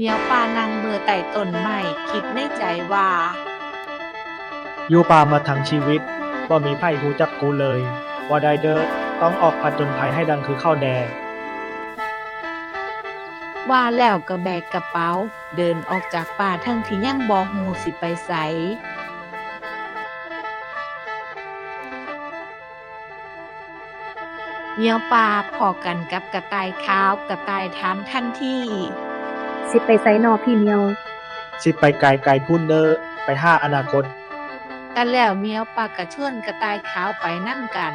เมียวปลานางเมือไต่ต้นใหม่ คิดในใจว่าอยู่ป่ามาทั้งชีวิตบ่มีไผหูจักกูเลยว่าได้เด้อต้องออกผจญภัยให้ดังคือข้าวแดง ว่าแล้วก็แบกกระเป๋า เดินออกจากป่าทั้งที่ยังบ่ฮู้สิไปไสเมียวป่าพอกันกับกระต่ายขาวกระต่ายถามทันที สิไปไสนอพี่เมียว สิไปไกลไกลพุ่นเด้อไปห้าอนาคต กันแล้วเมียวป่ากระชวนกระต่ายขาวไปนั่นกัน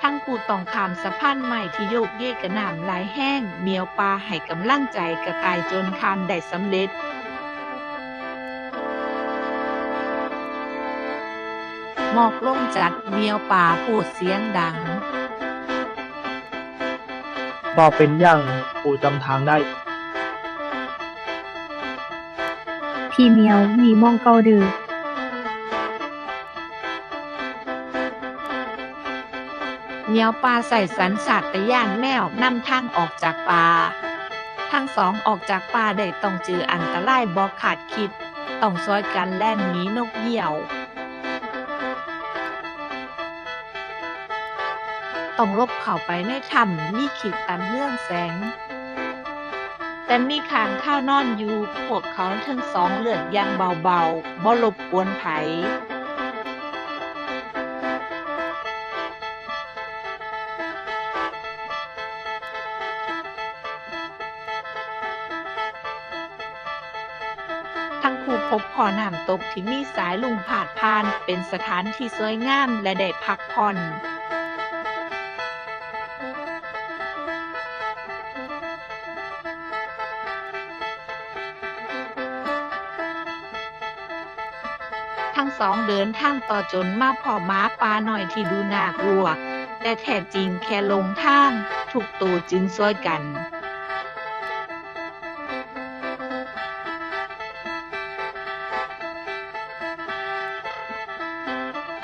ทั้งกูต้องขามสะพานใหม่ที่โยกเยกกระหน่ำหลายแห้ง เมียวปลาให้กำลังใจกระต่ายจนคามได้สำเร็จ หมอกลงจัดเมียวป่าพูดเสียงดังบ่เป็นหยังกูจำทางได้ พี่เมียวมีมองเกาเดือเมียวปลาใส่สันสัตว์ย่านแมวนำทางออกจากป่าทั้งสองออกจากป่าได้ต้องเจออันตรายบ่ขาดคิด ต้องซอยกันแล่นหนีนกเหยี่ยว ต้องลบเข้าไปในถ้ำมีขีดตันเรื่องแสง แต่มีขางข้าวนอนอยู่ พวกเขาทั้งสองเลือดอยางเบาๆบ่รบกวนไผทั้งคู่พบพอน้ำตกที่มีสายลุงผาดพานเป็นสถานที่สวยงามและได้พักผ่อน ทั้งสองเดินทางต่อจนมาพอม้าปลาหน่อยที่ดูน่ากลัว แต่แท้จริงแค่ลงทางถูกตัวจึงซ้อยกัน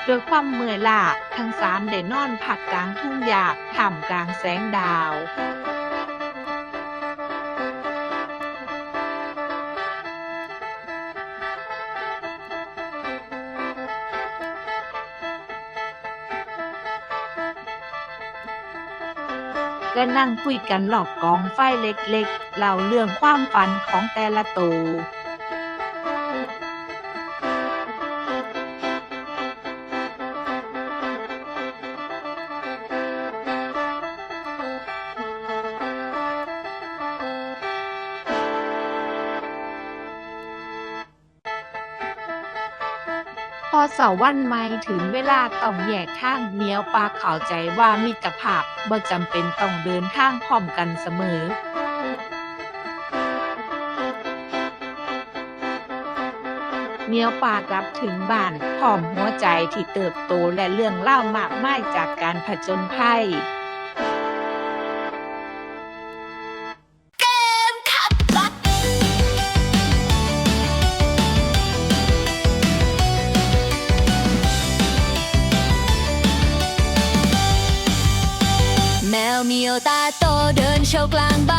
โดวยความเมื่อยล้าทั้งสามได้นอนพักกลางทุ่งหญ้าท่ามกลางแสงดาว ก็นั่งคุยกันหลอกกองไฟเล็กๆเล่าเรื่องความฝันของแต่ละตัว พอเสาวันใหม่ถึงเวลาต้องแยกทางเนียวปลาเข้าใจว่ามิตรภาพบ่จำเป็นต้องเดินทางพร้อมกันเสมอเนียวปลากลับถึงบ้านพร้อมหัวใจที่เติบโตและเรื่องเล่ามากมายจากการผจญภัย กลางบ้าน